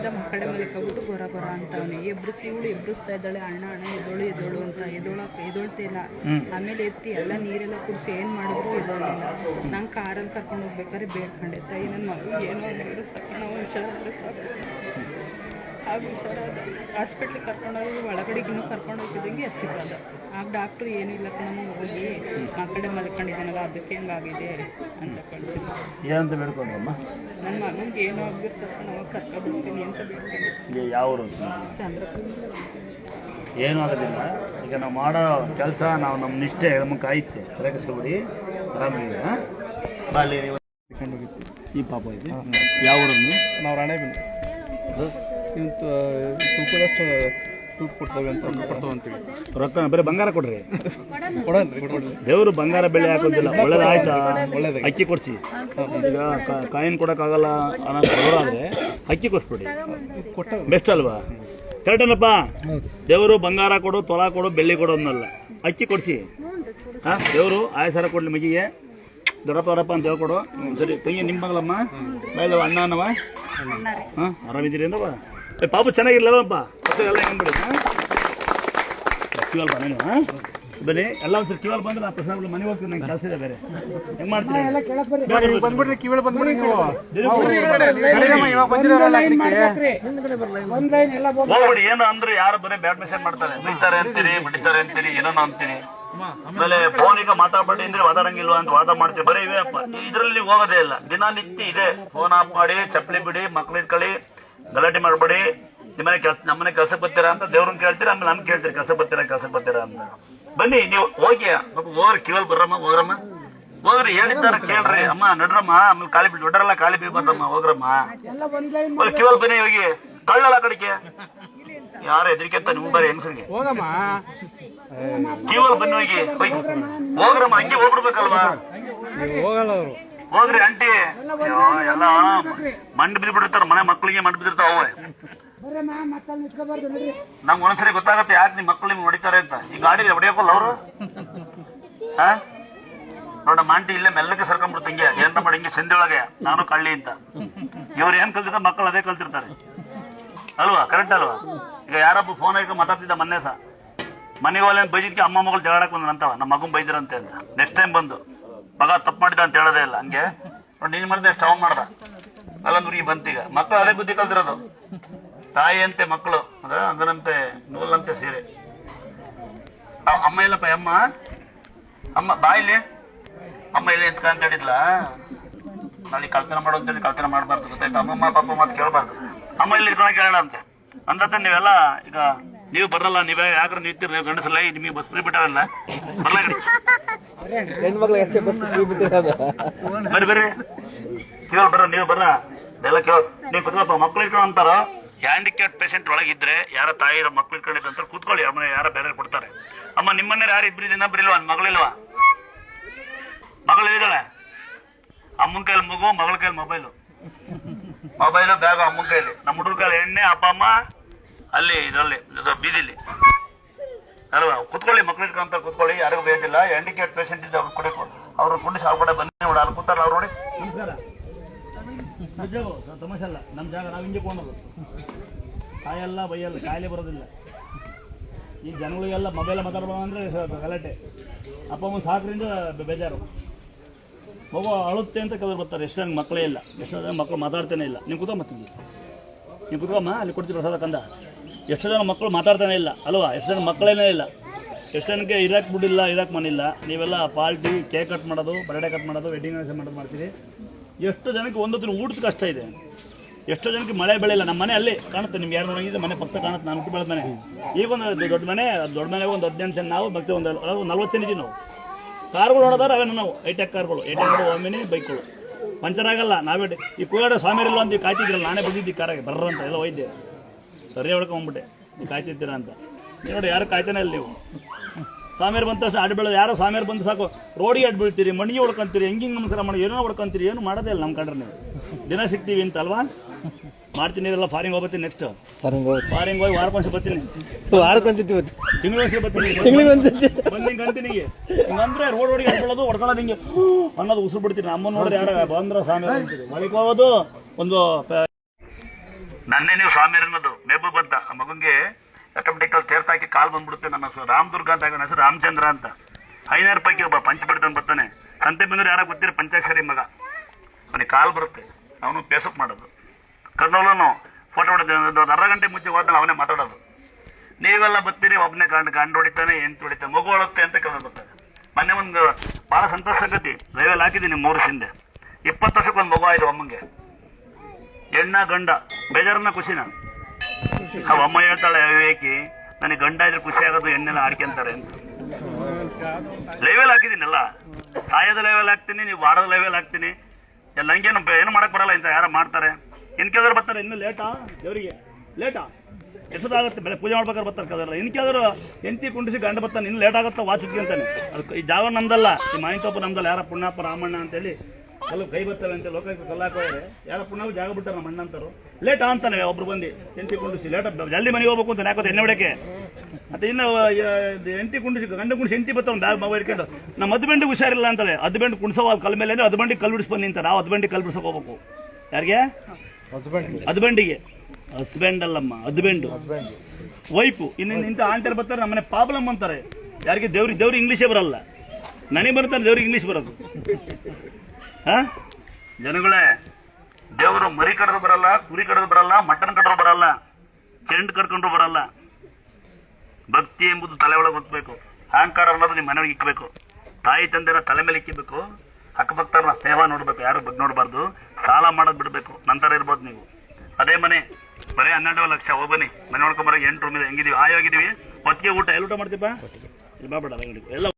ಸೀದಾ ಮಕ್ಕಳ ಮೇಲೆ ಕಬಿಟ್ಟು ಗೊರ ಅಂತ ಅವನು ಎಬ್ರು ಇವಳು ಎಬ್ಬಿಸ್ತಾ ಇದ್ದಾಳೆ. ಅಣ್ಣ ಅಣ್ಣ ಎದೋಳು ಎದೋಳು ಅಂತ. ಎದೋಳಕ್ ಎದೊಳ್ತಿಲ್ಲ ಆಮೇಲೆ ಎತ್ತಿ ಎಲ್ಲ ನೀರೆಲ್ಲ ಕುಡಿಸಿ ಏನು ಮಾಡಿದ್ರು ಎದೋಳಿಲ್ಲ ನಂಗೆ ಕಾರಲ್ಲಿ ಕರ್ಕೊಂಡು ಹೋಗ್ಬೇಕಾದ್ರೆ ಬೇಡ್ಕೊಂಡೆ. ತಾಯಿ ನನ್ನ ಮಗು ಏನೋ ಆಗಿದ್ರು ಸಾಕು. ನಾವು ಹುಷಾರಾದ್ರೆ ಸಾಕು. ಆಗ ಹುಷಾರಾದ ಹಾಸ್ಪಿಟ್ಲಿಗೆ ಕರ್ಕೊಂಡೋಗಿ ಒಳಗಡೆಗಿನ್ನೂ ಕರ್ಕೊಂಡು ಹೋಗ್ತಿದ್ದಂಗೆ ಆ ಆಗ ಡಾಕ್ಟ್ರು ಏನೂ ಇಲ್ಲ ಕಣಮ್ಮ ಹೋಗಿ ಆ ಕಡೆ ಮಲ್ಕೊಂಡಿದ್ದಾನಲ್ಲ ಅದಕ್ಕೆ ಹೆಂಗಾಗಿದೆ ಅಂತ ಕಳಿಸಿದ್ರು. ಏನಂತ ಬೇಡ್ಕೊಂಡ್ರಮ್ಮ? ನನ್ನ ಮಗನಿಗೆ ಏನೋ ಆಗಿದ್ರು ಸ್ವಲ್ಪ ನಾವು ಕರ್ಕೊಂಡ್ಬಿಡ್ತೀನಿ ಅಂತ ಬೇಡ್ತೀನಿ ಈಗ ಯಾವ ಊರು ಚಂದ್ರಪುರ. ಏನೂ ಆಗೋದಿಲ್ಲ. ಈಗ ನಾವು ಮಾಡೋ ಕೆಲಸ ನಾವು ನಮ್ಮ ನಿಷ್ಠೆ ನಮ್ಮ ಕಾಯುತ್ತೆ. ತಲೆ ಆರಾಮಿಲ್ಲ ಅಲ್ಲಿ ಈ ಪಾಪ ಇದೆ. ಯಾವ ಊರನ್ನು ನಾವು ರಾಣೆ ಇವು ತೂಕದಷ್ಟು ತೂಕ ಕೊಡ್ತವೆ ಅಂತ ಕೊಡ್ತಾವಂತೀವಿ ರೊಕ್ಕ ಬರೀ ಬಂಗಾರ ಕೊಡ್ರಿ. ಕೊಡನ್ರಿ ಕೊಡ್ರಿ ದೇವರು ಬಂಗಾರ ಬೆಳೆ ಹಾಕೋದಿಲ್ಲ. ಒಳ್ಳೇದಾಯ್ತಾ ಒಳ್ಳೇದು ಅಕ್ಕಿ ಕೊಡ್ಸಿ. ಈಗ ಕಾಯಿನ್ ಕೊಡೋಕ್ಕಾಗಲ್ಲ ಅನ್ನೋ ಬರೋದಾದ್ರೆ ಅಕ್ಕಿ ಕೊಡ್ಸ್ಬಿಡಿ. ಕೊಟ್ಟ ಬೆಸ್ಟ್ ಅಲ್ವಾ? ಕರೆಕ್ಟೇನಪ್ಪ ದೇವರು ಬಂಗಾರ ಕೊಡು ತೊಲ ಕೊಡು ಬೆಳ್ಳಿ ಕೊಡು ಅನ್ನಲ್ಲ. ಅಕ್ಕಿ ಕೊಡಿಸಿ. ಹಾಂ ದೇವರು ಆಯಸಾರ ಕೊಡ್ಲಿ ಮಗಿಗೆ ದೊಡ್ಡಪ್ಪ ದೊಡ್ಡಪ್ಪ ಅಂತ ಹೇಳ್ಕೊಡು. ಸರಿ ತಂಗಿ ನಿಮ್ಮ ಮಗಳಮ್ಮ. ಮೇಲೆ ಅಣ್ಣ ಅನ್ನವ ಹಾಂ ಆರಾಮಿದ್ದೀರಿ ಅಂದವ? ಪಾಪ ಚೆನ್ನಾಗಿರ್ಲವಪ್ಪ ಎಲ್ಲ ಹೆಂಗ್ಬಿಡಿ ಹಾಂ? ಬನ್ನಿ ಹಾಂ? ಬನ್ನಿ ಎಲ್ಲ ಒಂದ್ಸರಿ ಕ್ಯೂವಲ್ ಬಂದ್ರೆ ಆ ಪ್ರಶ್ನೆ ಮನೆಗೆ ಹೋಗ್ತೀನಿ ನಂಗೆ ಕೆಲಸ ಇದೆ ಬೇರೆ. ಹೆಂಗ್ ಮಾಡ್ತೀನಿ ಬಂದ್ಬಿಡ್ರಿ ಕಿವಿಳ ಬಂದ್ಬಿಡಿ ನೀವು. ಹೋಗ್ಬಿಡಿ ಏನು ಅಂದ್ರೆ ಯಾರು ಬರೀ ಬ್ಯಾಟ್ ಮೆಸೇಜ್ ಮಾಡ್ತಾರೆ. ಬಿಡ್ತಾರೆ ಅಂತೀರಿ ಬಿಡ್ತಾರೆ ಅಂತೀರಿ ಏನೋ ಅಂತೀರಿ. ಆಮೇಲೆ ಫೋನಿಗೆ ಮಾತಾಡ್ಬೇಡಿ ಅಂದ್ರೆ ಮಾತಾಡಂಗಿಲ್ವಾ ಅಂತ ವಾದ ಮಾಡ್ತೀವಿ. ಬರೀ ಇವೇ ಅಪ್ಪ. ಇದ್ರಲ್ಲಿ ಹೋಗೋದೇ ಇಲ್ಲ. ದಿನನಿತ್ಯ ಇದೆ. ಫೋನ್ ಆಫ್ ಮಾಡಿ ಚಪ್ಪಲಿ ಬಿಡಿ ಮಕ್ಳು ಇಟ್ಕೊಳ್ಳಿ ಗಲಾಟೆ ಮಾಡಬೇಡಿ. ನಿಮ್ಮನೆ ಕೆಲಸ ನಮ್ಮನೆ ಕೆಲಸ ಬರ್ತೀರಾ ಅಂತ ದೇವ್ರನ್ನ ಕೇಳ್ತೀರಾ? ಆಮೇಲೆ ನಮ್ಗೆ ಕೇಳ್ತೀರಿ? ಕೆಲಸ ಬರ್ತೀರಾ ಕೆಲಸ ಬರ್ತೀರಾ ಅಂತ. ಬನ್ನಿ ನೀವು ಹೋಗಿ. ಹೋಗ್ರಿ ಕಿವಲ್ ಬರ್ರಮ್ಮ ಹೋಗ್ರಮ್ಮ. ಹೋಗ್ರಿ ಹೇಳಿದ್ದಾರ ಕೇಳ್ರಿ. ಅಮ್ಮ ನಡ್ರಮ್ಮ. ಆಮೇಲೆ ಕಾಲಿ ಬಿಟ್ಟು ಕಾಲಿ ಬಿ ಬೀಳ್ಬಾರ್ದಮ್ಮ ಹೋಗ್ರಮ್ಮ. ಹೋಗಿ ಕಿವಲ್ ಬನ್ನಿ ಹೋಗಿ. ಕಳ್ಳಲ್ಲ ಕಡೆಗೆ. ಯಾರು ಹೆದರಿಕೆ ಅಂತ ನಿಮ್ ಬರೀ ಹೆಂಗಸರಿಗೆ. ಕಿವಲ್ ಬನ್ನಿ ಹೋಗಿ. ಹೋಗಿ ಹೋಗ್ರಮ್ಮ ಹಂಗೆ ಹೋಗ್ಬಿಡ್ಬೇಕಲ್ವಾ? ಹೋಗಲ್ಲ ಅವರು. ಹೋಗ್ರಿ ಆಂಟಿ. ಅಯ್ಯೋ, ಎಲ್ಲ ಮಂಡ್ ಬಿದ್ಬಿಟ್ಟಿರ್ತಾರ ಮನೆ ಮಕ್ಕಳಿಗೆ ಮಂಡ್ ಬಿದ್ದಿರ್ತಾವ ಅವೇ ನಮ್ಗೆ ಒಂದ್ಸರಿ ಗೊತ್ತಾಗತ್ತೆ ಯಾಕೆ ನಿಮ್ ಮಕ್ಕಳು ನಿಮ್ಗೆ ಹೊಡಿತಾರೆ ಅಂತ. ಈ ಗಾಡಿ ಹೊಡಿಯೋಕಲ್ಲ ಅವರು? ನೋಡ ಮಾಂಟಿ ಇಲ್ಲೇ ಮೆಲ್ಲಕ್ಕೆ ಸರ್ಕೊಂಡ್ಬಿಡ್ತು ಹಿಂಗೆ ಏನ್ ಮಾಡಿ ಹಿಂಗೆ ಸಂಧಿ ಒಳಗೆ ನಾನು ಕಳ್ಳಿ ಅಂತ. ಇವ್ರು ಏನ್ ಕಲ್ತಿರ್ತಾರೆ ಮಕ್ಕಳು ಅದೇ ಕಲ್ತಿರ್ತಾರೆ. ಅಲ್ವಾ? ಕರೆಕ್ಟ್ ಅಲ್ವಾ? ಈಗ ಯಾರೊಬ್ಬ ಫೋನ್ ಹಾಕಿ ಮಾತಾಡ್ತಿದ್ದ ಮೊನ್ನೆ ಸಹ. ಮನೆಗೆ ಅಂತ ಬೈದಿದ್ಕೆ ಅಮ್ಮ ಮಗಳು ಜಗಳಕ್ಕೆ ಬಂದ್ರಂತವ ನಮ್ಮ ಮಗನ್ ಬೈದಿರಂತೆ ಅಂತ. ನೆಕ್ಸ್ಟ್ ಟೈಮ್ ಬಂದು. ಮಗ ತಪ್ಪು ಮಾಡಿದ ಅಂತ ಹೇಳೋದೇ ಇಲ್ಲ, ಹಂಗೆ? ನೋಡಿ, ನೀನ್ ಮಾಡಿದೆ ಸ್ಟವ್ ಮಾಡ್ದ. ಅಲ್ಲಂದ್ರೆ ಬಂತೀಗ ಮಕ್ಕಳು ಅದೇ ಬುದ್ಧಿ ಕಲ್ತಿರೋದು. ತಾಯಿ ಅಂತೆ ಮಕ್ಕಳು ಅದ? ಅದರಂತೆ ನೂಲಂತೆ ಸೀರೆ. ಅಮ್ಮ ಇಲ್ಲಪ್ಪ, ಅಮ್ಮ? ಅಮ್ಮ, ಬಾ ಇಲ್ಲಿ. ಅಮ್ಮ ಇಲ್ಲಿ ಅಂತ ಹೇಳಿದ್ಲ? ನಾಳೆ ಕಲ್ತನ ಮಾಡು ಅಂತೇಳಿ ಕಲ್ತನ ಮಾಡಬಾರ್ದು, ಗೊತ್ತಾಯ್ತು? ಅಮ್ಮಮ್ಮ ಪಾಪ ಮಾತು ಕೇಳಬಾರ್ದು. ಅಮ್ಮ ಇಲ್ಲಿ ಇಟ್ಕೊಳಕ್ ಅಂತೆ. ಅಂದತ್ತೆ ನೀವೆಲ್ಲ ಈಗ ನೀವು ಬರಲ್ಲ ನೀವೇ ಯಾಕ್ರೆ ನಿಂತಿರ? ನೀವು ಗಂಡಸಲ್ಲ ನಿಮಗೆ ಬಸ್ ಫ್ರೀ ಬಿಟ್ಟಾರಲ್ಲ? ಬರ್ಲ ಕಡೆ ಹೆಣ್ಮಕ್ಳು ಎಷ್ಟೇ ಬಸ್ ಬಿಟ್ಟಿರೋದು. ಬರ್ರಿ ಬರ್ರಿ. ಕೇಳ ಬರ ನೀವು ಬರ್ರ ಎಲ್ಲ ಕೇಳ. ನೀವು ಕುತ್ಕೊಪ್ಪ ಮಕ್ಳು ಇಟ್ಕೊಂಡು ಅಂತಾರ. ಹ್ಯಾಂಡಿಕ್ಯಾಪ್ ಪೇಷಂಟ್ ಒಳಗಿದ್ರೆ ಯಾರ ತಾಯಿ ಮಕ್ಳು ಇಟ್ಕೊಂಡಿದ್ರೆ ಅಂತ ಕೂತ್ಕೊಳ್ಳಿ. ಅಮ್ಮ ಯಾರ ಬೇರೆ ಕೊಡ್ತಾರೆ. ಅಮ್ಮ ನಿಮ್ಮನ್ನ ಯಾರು ಇಬ್ರು ಇನ್ನೊಬ್ರು ಇಲ್ವಾ? ಮಗಳಿಲ್ವಾ ಮಗಳು ಇದ್ದಾಳೆ ಅಮ್ಮನ ಕೈಲಿ ಮಗು ಮಗಳ ಕೈಲಿ ಮೊಬೈಲು ಮೊಬೈಲು ಬ್ಯಾಗ್ ಅಮ್ಮನ ಕೈಲಿ. ನಮ್ಮ ಹುಡುಗ ಕೈಲಿ ಎಣ್ಣೆ ಅಪ್ಪ ಅಮ್ಮ. ಅಲ್ಲಿ, ಇದರಲ್ಲಿ ಇದು ಬೀದಿಲಿ. ಅಲ್ವಾ? ಕುತ್ಕೊಳ್ಳಿ ಮಕ್ಳು ಇಟ್ಕೊಂತ ಕುತ್ಕೊಳ್ಳಿ, ಯಾರಿಗೂ ಬೇಕಿಲ್ಲ ಹ್ಯಾಂಡಿಕ್ಯಾಪ್ ಪೇಷಂಟ್ ಇದ್ದ ಅವ್ರು ಕೊಡಿ ಅವ್ರು ಕಡೆ ಬನ್ನಿ ನೋಡಿ, ಅಲ್ಲಿ ಕೂತಾರ ಅವ್ರು ನೋಡಿ. ತಮಾಷೆ ಅಲ್ಲ. ನಮ್ಮ ಜಾಗ ನಾವು ಹಿಂಗೆ ಕೊಂಡೋದು ಕಾಯಲ್ಲ, ಬೈಯಲ್ಲ, ಕಾಯಿಲೆ ಬರೋದಿಲ್ಲ. ಈ ಜನಗಳಿಗೆಲ್ಲ ಮೊಬೈಲ್ ಮಾತಾಡ್ಬೋದು ಅಂದ್ರೆ ಗಲಾಟೆ. ಅಪ್ಪ, ಅಮ್ಮ ಸಾಕ್ರಿಂದ ಬೇಜಾರು. ಮಗು ಅಳುತ್ತೆ ಅಂತ ಕೆಲವರು ಬರ್ತಾರೆ. ಎಷ್ಟು ಮಕ್ಕಳೇ ಇಲ್ಲ. ಎಷ್ಟೋ ಮಕ್ಕಳು ಮಾತಾಡ್ತೇನೆ ಇಲ್ಲ. ನೀವು ಕೂತ್ಕೊಂಡ್ ಬರ್ತೀನಿ ನೀವು ಕುತ್ಕೊಮ್ಮ ಅಲ್ಲಿ ಕೊಡ್ತೀವಿ ಪ್ರಸಾದ ಕಂದ. ಎಷ್ಟು ಜನ ಮಕ್ಕಳು ಮಾತಾಡ್ತಾನೆ ಇಲ್ಲ. ಅಲ್ವಾ? ಎಷ್ಟು ಜನ ಮಕ್ಕಳೇನೇ ಇಲ್ಲ. ಎಷ್ಟು ಜನಕ್ಕೆ ಇರಾಕ್ ಬಿಡಿಲ್ಲ ಇರಾಕ್ ಮನಿಲ್ಲ ನೀವೆಲ್ಲ ಪಾರ್ಟಿ ಕೇಕ್ ಕಟ್ ಮಾಡೋದು, ಬರ್ಡೇ ಕಟ್ ಮಾಡೋದು ವೆಡ್ಡಿಂಗ್ ಮಾಡೋದು ಮಾಡ್ತೀರಿ. ಎಷ್ಟು ಜನಕ್ಕೆ ಒಂದೊತ್ತಿನ ಊಟದ ಕಷ್ಟ ಇದೆ. ಎಷ್ಟೋ ಜನಕ್ಕೆ ಮಳೆ ಬೆಳೆಯಿಲ್ಲ. ನಮ್ಮ ಮನೆ ಅಲ್ಲಿ ಕಾಣುತ್ತೆ. ನಿಮ್ಗೆ ಯಾರು ನೋಡಿದ್ರೆ ಮನೆ ಪಕ್ಕ ಕಾಣುತ್ತೆ. ನಾನು ಹುಟ್ಟು ಬೆಳೆದ ಮನೆ. ಈಗ ಒಂದು ದೊಡ್ಡ ಮನೆ ದೊಡ್ಡ ಮನೆ ಒಂದು ಹದಿನೆಂಟು ಜನ ನಾವು, ಮತ್ತೆ ಒಂದು ನಲ್ವತ್ತು ಜನ ಇದ್ದೀವಿ ನಾವು. ಕಾರ್ಗಳು ನೋಡೋದಾರ ಅವೇನು ನಾವು. ಐಟೆಕ್ ಕಾರ್ಗಳು. ಐಟೆಕ್ ಒಮ್ಮೆ ಬೈಕ್ಗಳು ಪಂಚರ್ ಆಗಲ್ಲ. ನಾವೇ ಈ ಕೂಡ ಸ್ವಾಮಿ ಅಂತ ಕಾಯ್ತಿದ್ರಲ್ಲ, ನಾನೇ ಬಂದಿದ್ದೆ ಕಾರಾಗೆ. ಬರ್ರಂತ ಎಲ್ಲ ಒಯ್ದೆ. ಸರಿ ಹೊಡ್ಕೊಂಬಿಟ್ಟೆ ನೀವು ಕಾಯ್ತಿದ್ದೀರಾ ಅಂತ. ನೀವು ನೋಡಿ ಯಾರು ಕಾಯ್ತಾನೆ ಇಲ್ಲ ನೀವು. ಸ್ವಾಮಿಯರು ಬಂದ ತಕ್ಷಣ ಅಡ್ಡ ಬೀಳೋದು ಯಾರೋ ಸ್ವಾಮಿಯರು ಬಂದು ಸಾಕು. ರೋಡಿಗೆ ಅಡ್ಡ ಬೀಳ್ತೀರಿ ಮಣ್ಣಿಗೆ ಹೊಡ್ಕೊಂತೀರಿ ಹೆಂಗೆ ಹಿಂಗೆ ನಮಸ್ಕಾರ ಮಾಡಿ ಏನೋ ಹೊಡ್ಕೊಂತೀರಿ ಏನು ಮಾಡೋದೇ ಇಲ್ಲ ನಮ್ಮ ಕಂಡ್ರೆ ನೀವು. ದಿನ ಸಿಗ್ತೀವಿ ಅಂತಲ್ವಾ ಮಾಡ್ತೀನಿ ಇರಲ್ಲ ಫಾರಿಂಗ್ ಹೋಗ್ಬತ್ತೀನಿ ನೆಕ್ಸ್ಟ್ ಫಾರಿಂಗ್ ಹೋಗಿ ವಾರಕ್ಕೊಂದ್ಸಲ ಬರ್ತೀನಿ. ಆಡ್ಕೊಂತಿದ್ವಿ ತಿಂಗಳು ಬರ್ತೀನಿ. ತಿಂಗಳಿಗೆ ಒಂದ್ಸತಿ ಬಂದಿಂಗ್ ಹಿಂಗಂದ್ರೆ ರೋಡ್ ರೋಡಿಗೆ ಅಡ್ಕೊಳ್ಳೋದು ಹೊಡ್ಕೊಳ್ಳೋದು ಹಿಂಗೆ ಅನ್ನೋದು ಉಸಿರು ಬಿಡ್ತೀನಿ. ಅಮ್ಮ ನೋಡ್ರಿ ಯಾರ ಬಂದ್ರ ಸ್ವಾಮಿ. ಒಳಗೆ ಹೋಗೋದು ಒಂದು ನನ್ನೇ ನೀವು ಸ್ವಾಮಿ ಅನ್ನೋದು. ನೆಬ್ಬು ಬಂತ ಆ ಮಗುಂಗೆ ಆಟೋಮೆಟಿಕಲ್ ತೇರ್ತಾಕಿ ಕಾಲ್ ಬಂದ್ಬಿಡುತ್ತೆ. ನನ್ನ ಹೆಸರು ರಾಮದುರ್ಗ ಅಂತ ನನ್ನ ಹೆಸರು ರಾಮಚಂದ್ರ ಅಂತ. ಐನೂರು ರೂಪಾಯಿಗೆ ಒಬ್ಬ ಪಂಚಬಿಡ್ತಾನೆ ಬರ್ತಾನೆ ಸಂತೆ ಬಂದ್ರೆ ಯಾರೋ ಗೊತ್ತಿರ ಪಂಚಾಕ್ಷರಿ ಮಗ. ಅವನಿಗೆ ಕಾಲ್ ಬರುತ್ತೆ. ಅವನು ಪೇಸಪ್ ಮಾಡೋದು. ಕರ್ನೂಲನು ಫೋಟೋ ಹೊಡೆದ ಅರ್ಧ ಗಂಟೆ ಮುಂಚೆ ಹೋದ್ಮೇಲೆ ಅವನೇ ಮಾತಾಡೋದು. ನೀವೆಲ್ಲ ಬರ್ತೀರಿ, ಒಬ್ಬನೇ ಗಂಡು ಗಂಡು ಹೊಡಿತಾನೆ ಎಂಟು ಹೊಡಿತಾನೆ, ಮಗು ಹೊಳುತ್ತೆ ಅಂತ ಕನ್ನಡ ಬರ್ತಾರೆ. ಮೊನ್ನೆ ಒಂದು ಬಹಳ ಸಂತೋಷ ಸಂಗತಿ. ರೈವಲ್ಲಿ ಹಾಕಿದ್ದೀನಿ ಮೂರು ಹಿಂದೆ ಇಪ್ಪತ್ತು ವರ್ಷಕ್ಕೆ ಒಂದು ಮಗು ಆಯ್ತು ಅಮ್ಮಂಗೆ. ಹೆಣ್ಣ ಗಂಡ, ಬೇಜಾರನ್ನ ಖುಷಿನ? ಆ ಅಮ್ಮ ಹೇಳ್ತಾಳೆ ವಿವೇಕಿ, ನನಗೆ ಗಂಡ ಇದ್ರೆ ಖುಷಿ ಆಗೋದು ಹೆಣ್ಣೆಲ್ಲ ಆಡ್ಕೊಂತಾರೆ ಅಂತ. ಲೈವೆಲ್ ಹಾಕಿದ್ದೀನಲ್ಲ? ಸಾಯದ ಲೈವೆಲ್ ಹಾಕ್ತೀನಿ, ನೀವು ವಾರದ ಲೈವೆಲ್ ಹಾಕ್ತೀನಿ. ಬೆ- ಏನು ಮಾಡಕ್ ಬರಲ್ಲ ಇಂತ ಯಾರ ಮಾಡ್ತಾರೆ. ಇನ್ ಕೇಳಿದ್ರೆ ಬರ್ತಾರೆ, ಇನ್ನು ಲೇಟಾ ದೇವರಿಗೆ. ಲೇಟಾ ಎಷ್ಟೊತ್ತಾಗುತ್ತೆ? ಬೆಳೆ ಪೂಜೆ ಮಾಡ್ಬೇಕಾದ್ರೆ ಬರ್ತಾರೆ ಕೇಳಿದ್ರೆ. ಇನ್ ಕೇಳಿದ್ರು ಹೆಂಡತಿ ಕುಂಡಿಸಿ ಗಂಡ ಬರ್ತಾನೆ, ಇನ್ನು ಲೇಟ್ ಆಗುತ್ತಾ? ವಾಚಿದ್ವಿ ಅಂತಾನೆ. ಅದಕ್ಕೆ ಈ ಜಾಗ ನಮ್ದಲ್ಲ, ಈ ಮಾಯಿತೋಪ ನಮ್ದಲ್ಲ, ಯಾರ ಪುಣ್ಯಪ್ಪ ರಾಮಣ್ಣ ಅಂತೇಳಿ ಕಲ್ಲು ಕೈ ಬರ್ತಾರಂತೆ ಅಂತ ಲೋಕಕ್ಕೆ ಕಲ್ಲಾಕೋದ್ರೆ ಯಾರ ಪುಣ್ಯವು ಜಾಗ ಬಿಟ್ಟಾರ ನಮ್ಮ ಅಣ್ಣ ಅಂತಾರು ಲೇಟ್ ಅಂತಾನೆ ಒಬ್ರು ಬಂದು ಎಂಟಿ ಕುಂಡಿಸಿ ಲೇಟ್ ಜಲ್ದಿ ಮನೆಗೆ ಹೋಗ್ಬೇಕು ಅಂತ ಯಾಕೋದು ಎಣ್ಣೆ ಹೊಡಕ್ಕೆ ಮತ್ತೆ ಇನ್ನು ಎಂಟಿ ಕುಂಡಿಸಿ ಗಂಡ ಕುಂಡಿಸಿ ಎಂಟಿ ಬರ್ತಾವ ಬ್ಯಾಗ್ ಬಾವ ಇಟ್ಕೊಂಡು ನಮ್ಮ ಹದ್ಬೆಂಡಿಗೆ ಹುಷಾರಿಲ್ಲ ಅಂತಾಳೆ. ಹದ್ಬೆಂಡು ಕುಣಿಸೋ ಕಲ್ ಮೇಲೆ ಅಂದ್ರೆ ಬಂಡಿ ಕಲ್ ಬಿಡಿಸ್ಬಂದು ನಿಂತ ನಾವು ಬಂಡಿ ಕಲ್ ಬಿಡ್ಸಕ್ ಹೋಗ್ಬೇಕು. ಯಾರಿಗೆ? ಹದ್ಬೆಂಡಿಗೆ ಹಸ್ಬೆಂಡ್ ಅಲ್ಲಮ್ಮ ಹದ್ಬೆಂಡು ವೈಫು. ಇನ್ನು ಇಂಥ ಆಂಟರ್ ಬರ್ತಾರೆ ನಮ್ಮನೆ ಪ್ರಾಬ್ಲಮ್ ಅಂತಾರೆ. ಯಾರಿಗೆ ದೇವ್ರಿಗೆ ದೇವ್ರಿಗೆ ಇಂಗ್ಲೀಷೇ ಬರಲ್ಲ. ನನಗೆ ಬರ್ತಾರೆ ದೇವ್ರಿಗೆ ಇಂಗ್ಲೀಷ್ ಬರೋದು. ಜನಗಳೇ ದೇವರು ಮರಿ ಕಡದು ಬರಲ್ಲ, ಕುರಿ ಕಡದು ಬರಲ್ಲ, ಮಟನ್ ಕಡದು ಬರಲ್ಲ, ಚೆಂಡ್ ಕಡ್ಕೊಂಡ್ರು ಬರಲ್ಲ. ಭಕ್ತಿ ಎಂಬುದು ತಲೆ ಒಳಗೆ ಹೊತ್ಬೇಕು ಅಹಂಕಾರ ಅನ್ನೋದು ನಿಮ್ಮ ಮನೆಯೊಳಗೆ ಇಕ್ಕಬೇಕು ತಾಯಿ ತಂದೆನ ತಲೆ ಮೇಲೆ ಇಕ್ಕಬೇಕು. ಅಕ್ಕಪಕ್ಕರನ್ನ ಸೇವಾ ನೋಡ್ಬೇಕು. ಯಾರು ಬಗ್ಗೆ ನೋಡಬಾರ್ದು. ಸಾಲ ಮಾಡೋದು ಬಿಡಬೇಕು. ನಂತರ ಇರ್ಬೋದು ನೀವು. ಅದೇ ಮನೆ, ಬರೀ ಹನ್ನೆರಡು ಲಕ್ಷ. ಹೋಗ್ಬನ್ನಿ ಮನೆ ನೋಡ್ಕೊಂಬರೋ ಎಂಟು ರೂಮ್ ಇದೆ. ಹೆಂಗಿದೀವಿ? ಆಯೋಗಿದೀವಿ ಹೊತ್ತಿಗೆ ಊಟ. ಎಲ್ಲಿ ಊಟ ಬಾಬೇಡ ಎಲ್ಲ